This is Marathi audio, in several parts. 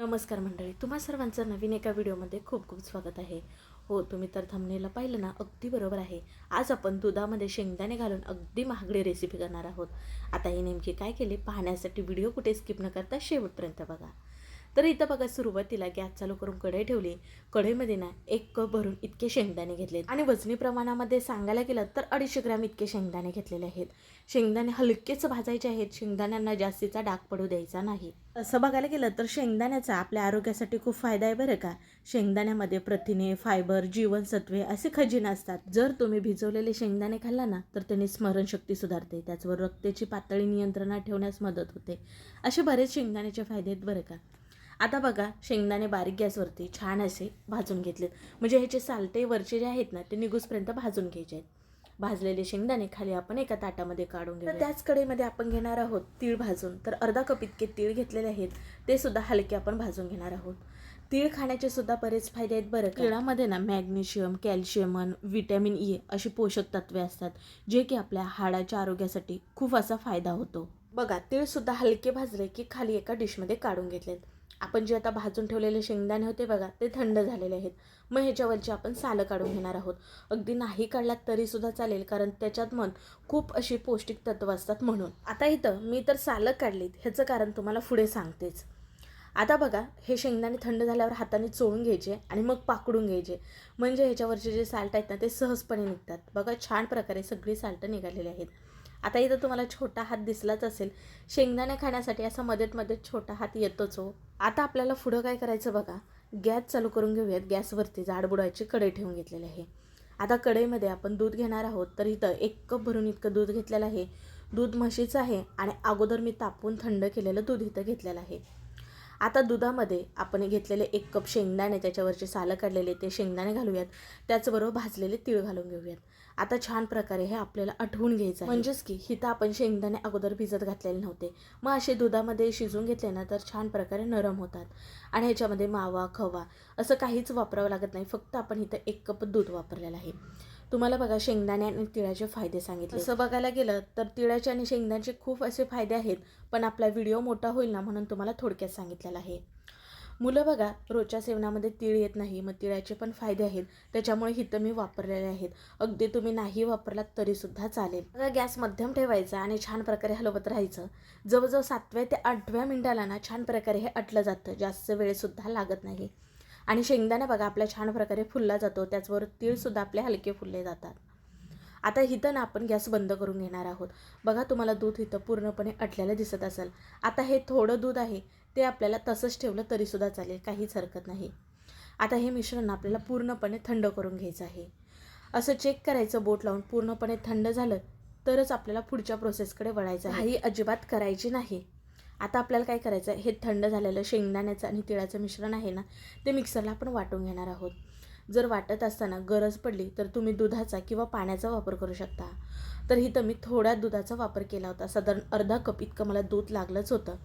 नमस्कार मंडळी तुम्हा सर्वांचं नवीन एका व्हिडिओमध्ये खूप खूप स्वागत आहे. हो तुम्ही तर थंबनेला पाहिलं ना अगदी बरोबर आहे. आज आपण दुधामध्ये शेंगदाणे घालून अगदी महागडी रेसिपी करणार आहोत. आता ही नेमकी काय केली पाहण्यासाठी व्हिडिओ कुठे स्किप न करता शेवटपर्यंत बघा. तर इथं बघा सुरुवातीला गॅस चालू करून कढई ठेवली. कढईमध्ये ना एक कप भरून इतके शेंगदाणे घेतले आणि वजनी प्रमाणामध्ये सांगायला गेलं तर अडीचशे ग्रॅम इतके शेंगदाणे घेतलेले आहेत. शेंगदाणे हलकेच भाजायचे आहेत. शेंगदाण्यांना जास्तीचा डाग पडू द्यायचा नाही. असं बघायला गेलं तर शेंगदाण्याचा आपल्या आरोग्यासाठी खूप फायदा आहे बरं का. शेंगदाण्यामध्ये प्रथिने फायबर जीवनसत्वे असे खजिने असतात. जर तुम्ही भिजवलेले शेंगदाणे खाल्ला ना तर त्याने स्मरणशक्ती सुधारते. त्याचबरोबर रक्ताची पातळी नियंत्रणात ठेवण्यास मदत होते. असे बरेच शेंगदाण्याचे फायदे आहेत बरं का. आता बघा शेंगदाणे बारीक गॅसवरती छान असे भाजून घेतलेत. म्हणजे ह्याचे सालटे वरचे जे आहेत ना ते निघूसपर्यंत भाजून घ्यायचे आहेत. भाजलेले शेंगदाणे खाली आपण एका ताटामध्ये काढून घेऊ त्याच कढईमध्ये आपण घेणार आहोत तीळ भाजून. तर अर्धा कप इतके तीळ घेतलेले आहेत ते सुद्धा हलके आपण भाजून घेणार आहोत. तीळ खाण्याचे सुद्धा बरेच फायदे आहेत बरं का. तिळामध्ये ना मॅग्नेशियम कॅल्शियम विटॅमिन ई अशी पोषक तत्वे असतात जे की आपल्या हाडाच्या आरोग्यासाठी खूप असा फायदा होतो. बघा तीळ सुद्धा हलके भाजले की खाली एका डिशमध्ये काढून घेतलेत. आपण जे आता भाजून ठेवलेले शेंगदाणे होते बघा ते थंड झालेले आहेत. मग ह्याच्यावरची आपण सालं काढून घेणार आहोत. अगदी नाही काढलात तरीसुद्धा चालेल कारण त्याच्यात मन खूप अशी पौष्टिक तत्त्व असतात म्हणून. आता इथं मी तर सालं काढलीत ह्याचं कारण तुम्हाला पुढे सांगतेच. आता बघा हे शेंगदाणे थंड झाल्यावर हाताने चोळून घ्यायचे आणि मग पाकडून घ्यायचे. म्हणजे ह्याच्यावरचे जे साल्ट आहेत ना ते सहजपणे निघतात. बघा छान प्रकारे सगळी साल्टं निघालेली आहेत. आता इथं तुम्हाला छोटा हात दिसलाच असेल. शेंगदाणे खाण्यासाठी असा मध्येत मध्ये छोटा हात येतोच हो. आता आपल्याला पुढं काय करायचं बघा. गॅस चालू करून घेऊयात. गॅसवरती जाडबुडाची कढई ठेवून घेतलेली आहे. आता कढईमध्ये आपण दूध घेणार आहोत. तर इथं एक कप भरून इतकं दूध घेतलेलं आहे. दूध म्हशीचं आहे आणि अगोदर मी तापवून थंड केलेलं दूध इथं घेतलेलं आहे. आता दुधामध्ये आपण घेतलेले एक कप शेंगदाणे त्याच्यावरचे सालं काढलेले ते शेंगदाणे घालूयात. त्याचबरोबर भाजलेले तीळ घालून घेऊयात. आता छान प्रकारे हे आपल्याला आठवून घ्यायचं म्हणजेच की हिथं आपण शेंगदाणे अगोदर भिजत घातलेले नव्हते. मग असे दुधामध्ये शिजून घेतले ना तर छान प्रकारे नरम होतात. आणि ह्याच्यामध्ये मावा खवा असं काहीच वापरावं लागत नाही. फक्त आपण इथं एक कप दूध वापरलेलं आहे. तुम्हाला बघा शेंगदाणे आणि तिळाचे फायदे सांगितले. असं बघायला गेलं तर तिळाचे आणि शेंगदाण्याचे खूप असे फायदे आहेत पण आपला व्हिडिओ मोठा होईल ना म्हणून तुम्हाला थोडक्यात सांगितलेला आहे. मुलं बघा रोजच्या सेवनामध्ये तीळ येत नाही मग तिळाचे पण फायदे आहेत. त्याच्यामुळे हिथं मी वापरलेले आहेत. अगदी तुम्ही नाही वापरलात तरीसुद्धा चालेल. बघा गॅस मध्यम ठेवायचा आणि छान प्रकारे हलवत राहायचं. जवळजवळ सातव्या ते आठव्या मिनिटाला ना छान प्रकारे हे अटलं जातं. जास्त वेळसुद्धा लागत नाही. आणि शेंगदाणा बघा आपल्या छान प्रकारे फुलला जातो. त्याचबरोबर तीळसुद्धा आपले हलके फुलले जातात. आता इथं ना आपण गॅस बंद करून घेणार आहोत. बघा तुम्हाला दूध इथं पूर्णपणे अटल्याला दिसत असेल. आता हे थोडं दूध आहे ते आपल्याला तसंच ठेवलं तरीसुद्धा चालेल काहीच हरकत नाही. आता हे मिश्रण आपल्याला पूर्णपणे थंड करून घ्यायचं आहे. असं चेक करायचं बोट लावून पूर्णपणे थंड झालं तरच आपल्याला पुढच्या प्रोसेसकडे वळायचं आहे. ही अजिबात करायची नाही. आता आपल्याला काय करायचं आहे? हे थंड झालेलं शेंगदाण्याचं आणि तिळाचं मिश्रण आहे ना ते मिक्सरला आपण वाटून घेणार आहोत. जर वाटत असताना गरज पडली तर तुम्ही दुधाचा किंवा पाण्याचा वापर करू शकता. तर इथं मी थोड्या दुधाचा वापर केला होता. साधारण अर्धा कप इतकं मला दूध लागलंच होतं.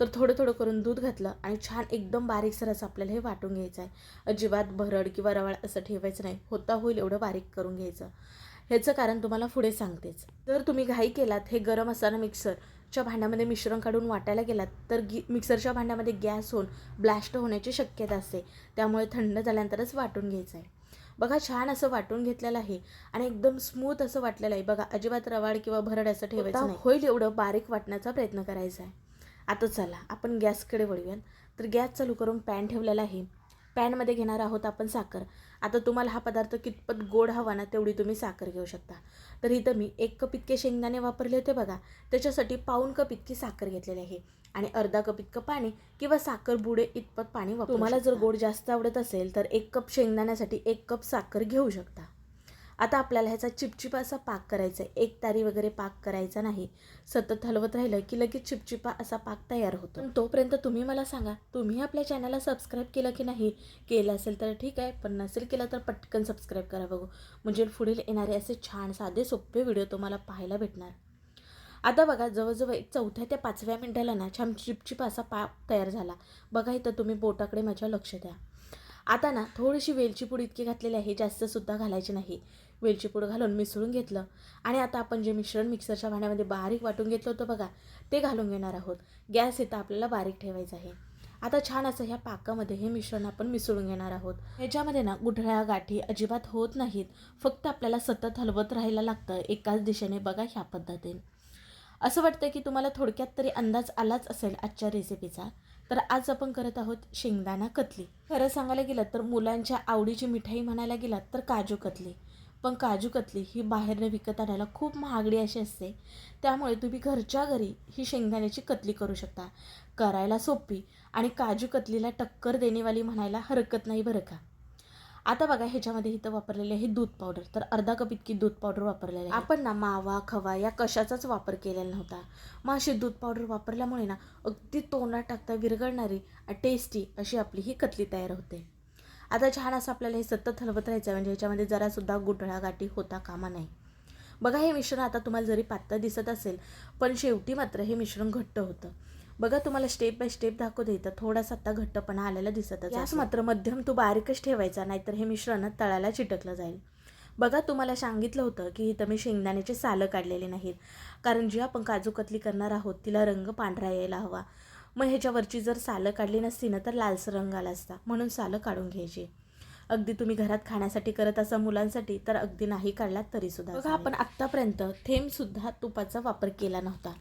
तर थोडं थोडं करून दूध घातलं आणि छान एकदम बारीकसर असं आपल्याला हे वाटून घ्यायचं आहे. अजिबात भरड किंवा रवाळ असं ठेवायचं नाही. होता होईल एवढं बारीक करून घ्यायचं. ह्याचं कारण तुम्हाला पुढे सांगतेच. जर तुम्ही घाई केलात हे गरम असताना मिक्सरच्या भांड्यामध्ये मिश्रण काढून वाटायला गेलात तर गी मिक्सरच्या भांड्यामध्ये गॅस होऊन ब्लॅस्ट होण्याची शक्यता असते. त्यामुळे थंड झाल्यानंतरच वाटून घ्यायचं आहे बघा छान असं वाटून घेतलेलं आहे आणि एकदम स्मूथ असं वाटलेलं आहे. बघा अजिबात रवाळ किंवा भरड असं ठेवायचं नाही. होईल एवढं बारीक वाटण्याचा प्रयत्न करायचा आहे. आता चला आपण गॅसकडे वळूयात. तर गॅस चालू करून पॅन ठेवलेला आहे. पॅनमध्ये घेणार आहोत आपण साखर. आता तुम्हाला हा पदार्थ कितपत गोड हवा ना तेवढी तुम्ही साखर घेऊ शकता. तर इथं मी एक कप इतके शेंगदाणे वापरले होते बघा. त्याच्यासाठी पाऊन कप इतकी साखर घेतलेली आहे. आणि अर्धा कप इतकं पाणी किंवा साखर बुडे इतपत पाणी वापरू तुम्हाला जर गोड जास्त आवडत असेल तर एक कप शेंगदाण्यासाठी एक कप साखर घेऊ शकता. आता आपल्याला ह्याचा चिपचिपा असा पाक करायचा आहे. एक तारी वगैरे पाक करायचा नाही. सतत हलवत राहिलं की लगेच चिपचिपा असा पाक तयार होतो. तोपर्यंत तुम्ही मला सांगा तुम्ही आपल्या चॅनलला सबस्क्राईब केलं की नाही? केलं असेल तर ठीक आहे पण नसेल केलं तर पटकन सबस्क्राईब करा बघू. म्हणजे पुढील येणारे असे छान साधे सोपे व्हिडिओ तुम्हाला पाहायला भेटणार. आता बघा जवळजवळ एक चौथ्या ते पाचव्या मिनिटाला ना छान चिपचिप असा पाक तयार झाला. बघा इथं तुम्ही बोटाकडे माझ्या लक्ष द्या. आता ना थोडीशी वेलची पूड इतकी घातलेली आहे जास्तसुद्धा घालायची नाही. वेलची पूड घालून मिसळून घेतलं. आणि आता आपण जे मिश्रण मिक्सरच्या भांड्यामध्ये बारीक वाटून घेतलं होतं बघा ते घालून घेणार आहोत. गॅस इथं आपल्याला बारीक ठेवायचं आहे. आता छान असं ह्या पाकामध्ये हे मिश्रण आपण मिसळून घेणार आहोत. ह्याच्यामध्ये ना गुठळ्या गाठी अजिबात होत नाहीत. फक्त आपल्याला सतत हलवत राहायला लागतं एकाच दिशेने बघा ह्या पद्धतीने. असं वाटतं की तुम्हाला थोडक्यात तरी अंदाज आलाच असेल आजच्या रेसिपीचा तर आज आपण करत आहोत शेंगदाणा कतली. खरं सांगायला गेलं तर मुलांच्या आवडीची मिठाई म्हणायला गेलात तर काजू कतली. पण काजू कतली ही बाहेरनं विकत आणायला खूप महागडी अशी असते. त्यामुळे तुम्ही घरच्या घरी ही शेंगदाण्याची कतली करू शकता. करायला सोपी आणि काजू कतलीला टक्कर देणेवाली म्हणायला हरकत नाही बरं का? आता बघा ह्याच्यामध्ये इथं वापरलेले आहे दूध पावडर. तर अर्धा कप इतकी दूध पावडर वापरलेली आहे. आपण ना मावा खवा या कशाचाच वापर केलेला नव्हता. मग अशी दूध पावडर वापरल्यामुळे ना अगदी तोंडात टाकता विरघळणारी टेस्टी अशी आपली ही कतली तयार होते. आता छान असं आपल्याला हे सतत हलवत राहायचं म्हणजे ह्याच्यामध्ये जरासुद्धा गाठी होता कामा नाही. बघा हे मिश्रण आता तुम्हाला जरी पातळ दिसत असेल पण शेवटी मात्र हे मिश्रण घट्ट होतं. बघा तुम्हाला स्टेप बाय स्टेप दाखवते इथं. थोडासा आता घट्टपणा आलेला दिसतच गॅस मात्र मध्यम तो बारीकच ठेवायचा नाहीतर हे मिश्रण तळाला चिटकलं जाईल. बघा तुम्हाला सांगितलं होतं की इथं मी शेंगदाण्याचे सालं काढलेले नाहीत. कारण जी आपण काजू कतली करणार आहोत तिला रंग पांढरा यायला हवा. मग ह्याच्यावरची जर सालं काढली नसती ना तर लालसर रंग आला असता. म्हणून सालं काढून घ्यायची. अगदी तुम्ही घरात खाण्यासाठी करत असा मुलांसाठी तर अगदी नाही काढलात तरी सुद्धा बघा आपण आत्तापर्यंत थेंब सुद्धा तुपाचा वापर केला नव्हता.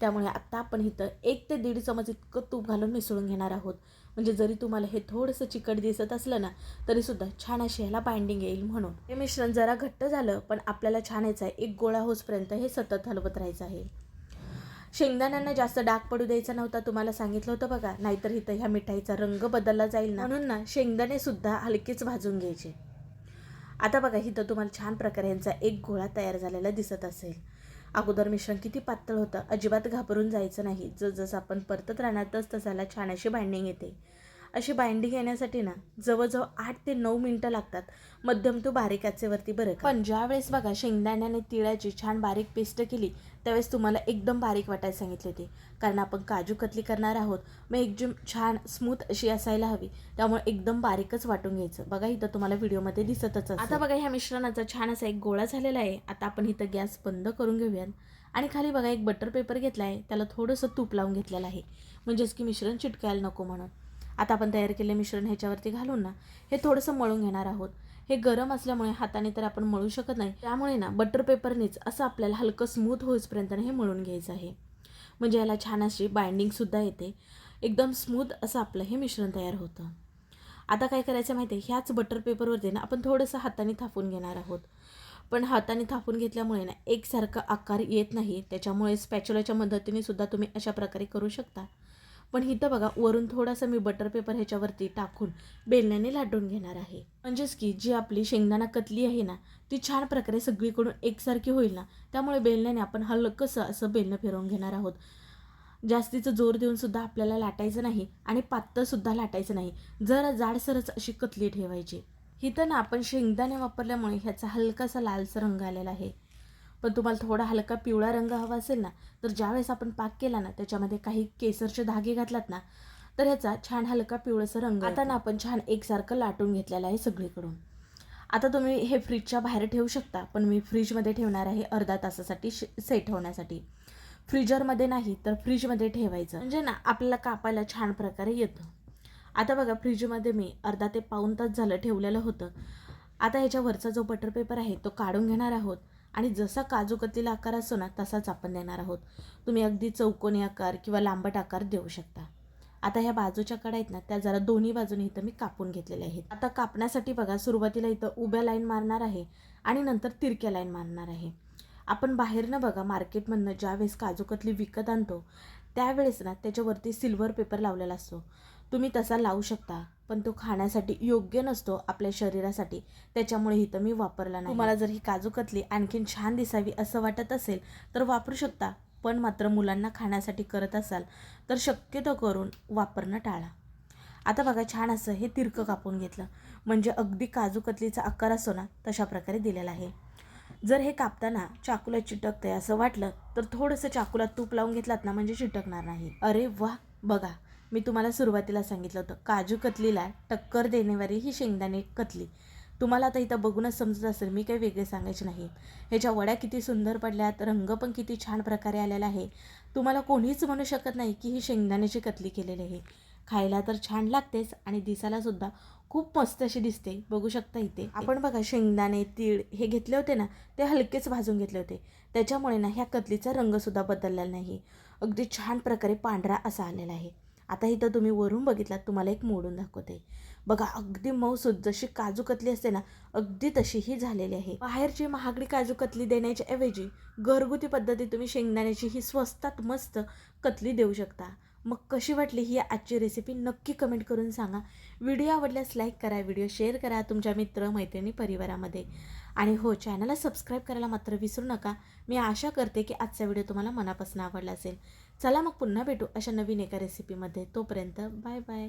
त्यामुळे आत्ता आपण इथं एक ते दीड चमच इतकं तूप घालून मिसळून घेणार आहोत. म्हणजे जरी तुम्हाला हे थोडंसं चिकट दिसत असलं ना तरी सुद्धा छान अशी ह्याला बाइंडिंग येईल म्हणून. हे मिश्रण जरा घट्ट झालं पण आपल्याला छान यायचं आहे एक गोळा होसपर्यंत हे सतत हलवत राहायचं आहे. शेंगदाण्यांना जास्त डाग पडू द्यायचा नव्हता तुम्हाला सांगितलं होतं बघा. नाहीतर इथं ह्या मिठाईचा रंग बदलला जाईल ना. म्हणून ना शेंगदाणे सुद्धा हलकेच भाजून घ्यायचे. आता बघा इथं तुम्हाला छान प्रकारे यांचा एक गोळा तयार झालेला दिसत असेल. अगोदर मिश्रण किती पातळ होतं अजिबात घाबरून जायचं नाही. जसं आपण परतत राहणार तस तसाला छान अशी बाइंडिंग येते. अशी बाइंडिंग येण्यासाठी ना जवळजवळ आठ ते नऊ मिनटं लागतात. मध्यम तो बारीक आचेवरती बरं. पण ज्या वेळेस बघा शेंगदाण्याने तिळाची छान बारीक पेस्ट केली त्यावेळेस तुम्हाला एकदम बारीक वाटायला सांगितले होते कारण आपण काजू कतली करणार आहोत मग एकदम छान स्मूथ अशी असायला हवी. त्यामुळे एकदम बारीकच वाटून घ्यायचं. बघा इथं तुम्हाला व्हिडिओमध्ये दिसतच आता बघा ह्या मिश्रणाचा छान असा एक गोळा झालेला आहे. आता आपण इथं गॅस बंद करून घेऊयात. आणि खाली बघा एक बटर पेपर घेतला आहे त्याला थोडंसं तूप लावून घेतलेलं आहे. म्हणजेच की मिश्रण चिटकायला नको म्हणून. आता आपण तयार केलेले मिश्रण ह्याच्यावरती घालून ना हे थोडंसं मळून घेणार आहोत. हे गरम असल्यामुळे हाताने तर आपण मळू शकत नाही. त्यामुळे ना बटर पेपरनेच असं आपल्याला हलकं स्मूथ होईपर्यंत हे मळून घ्यायचं आहे. म्हणजे याला छान अशी बाइंडिंगसुद्धा येते. एकदम स्मूथ असं आपलं हे मिश्रण तयार होतं. आता काय करायचं माहिती आहे? ह्याच बटर पेपरवरती ना आपण थोडंसं हाताने थापून घेणार आहोत. पण हाताने थापून घेतल्यामुळे ना एकसारखा आकार येत नाही. त्याच्यामुळे स्पॅच्युलाच्या मदतीने सुद्धा तुम्ही अशा प्रकारे करू शकता. पण इथं बघा वरून थोडासा मी बटर पेपर ह्याच्यावरती टाकून बेलण्याने लाटून घेणार आहे. म्हणजेच की जी आपली शेंगदाणा कतली आहे ना ती छान प्रकारे सगळीकडून एकसारखी होईल ना त्यामुळे बेलण्याने आपण हलकंसं असं बेलणं फिरवून घेणार आहोत. जास्तीचं जोर देऊन सुद्धा आपल्याला लाटायचं नाही आणि पातळसुद्धा लाटायचं नाही. जरा जाडसरच अशी कतली ठेवायची. इथं ना आपण शेंगदाणे वापरल्यामुळे ह्याचा हलकासा लालसर रंग आलेला आहे. पण तुम्हाला थोडा हलका पिवळा रंग हवा असेल ना तर ज्यावेळेस आपण पाक केला ना त्याच्यामध्ये काही केसरचे धागे घातलात ना तर ह्याचा छान हलका पिवळसा रंग आता ना आपण छान एकसारखं लाटून घेतलेलं आहे सगळीकडून. आता तुम्ही हे फ्रीजच्या बाहेर ठेवू शकता पण मी फ्रीजमध्ये ठेवणार आहे अर्धा तासासाठी सेट होण्यासाठी. फ्रीजरमध्ये नाही तर फ्रीजमध्ये ठेवायचं. म्हणजे ना आपल्याला कापायला छान प्रकारे येतं. आता बघा फ्रीजमध्ये मी अर्धा ते पाऊन तास झालं ठेवलेलं होतं. आता ह्याच्यावरचा जो बटर पेपर आहे तो काढून घेणार आहोत. आणि जसा काजूकतलीला आकार असतो ना तसाच आपण देणार आहोत. तुम्ही अगदी चौकोनी आकार किंवा लांबट आकार देऊ शकता. आता ह्या बाजूच्या कडा आहेत ना त्या जरा दोन्ही बाजूने इथं मी कापून घेतलेल्या आहेत. आता कापण्यासाठी बघा सुरुवातीला इथं उभ्या लाईन मारणार आहे आणि नंतर तिरक्या लाईन मारणार आहे. आपण बाहेरनं बघा मार्केटमधनं ज्यावेळेस काजूकतली विकत आणतो त्यावेळेस ना त्याच्यावरती सिल्वर पेपर लावलेला असतो. तुम्ही तसा लावू शकता. पण तो खाण्यासाठी योग्य नसतो आपल्या शरीरासाठी. त्याच्यामुळे इथं मी वापरला नाही. तुम्हाला जर ही काजू कतली आणखीन छान दिसावी असं वाटत असेल तर वापरू शकता. पण मात्र मुलांना खाण्यासाठी करत असाल तर शक्यतो करून वापरणं टाळा. आता बघा छान असं हे तिरकं कापून घेतलं. म्हणजे अगदी काजू कतलीचा आकार असो ना तशा प्रकारे दिलेला आहे. जर हे कापताना चाकूला चिटकतंय असं वाटलं तर थोडंसं चाकूला तूप लावून घेतलात ना म्हणजे चिटकणार नाही. अरे वा! बघा मी तुम्हाला सुरुवातीला सांगितलं होतं काजू कतलीला टक्कर देण्यावारी ही शेंगदाणे कतली. तुम्हाला आता इथं बघूनच समजत असेल मी काही वेगळे सांगायचे नाही. ह्याच्या वड्या किती सुंदर पडल्यात रंग पण किती छान प्रकारे आलेला आहे. तुम्हाला कोणीच म्हणू शकत नाही की ही शेंगदाण्याची कतली केलेली आहे. खायला तर छान लागतेच आणि दिसायला सुद्धा खूप मस्त अशी दिसते. बघू शकता इथे. आपण बघा शेंगदाणे तीळ हे घेतले होते ना ते हलकेच भाजून घेतले होते. त्याच्यामुळे ना ह्या कतलीचा रंगसुद्धा बदललेला नाही. अगदी छान प्रकारे पांढरा असा आलेला आहे. आता इथं तुम्ही वरून बघितलात तुम्हाला एक मोडून दाखवते. बघा अगदी मऊसूद जशी काजू कतली असते ना अगदी तशी ही झालेली आहे. बाहेरची महागडी काजू कतली देण्याच्या ऐवजी घरगुती पद्धती तुम्ही शेंगदाण्याची ही स्वस्तात मस्त कतली देऊ शकता. मग कशी वाटली ही आजची रेसिपी नक्की कमेंट करून सांगा. व्हिडिओ आवडल्यास लाईक करा व्हिडिओ शेअर करा तुमच्या मित्र मैत्रिणी परिवारामध्ये. आणि हो चॅनलला सबस्क्राईब करायला मात्र विसरू नका. मी आशा करते की आजचा व्हिडिओ तुम्हाला मनापासून आवडला असेल. चला मग पुन्हा भेटू अशा नवीन एका रेसिपीमध्ये तोपर्यंत बाय बाय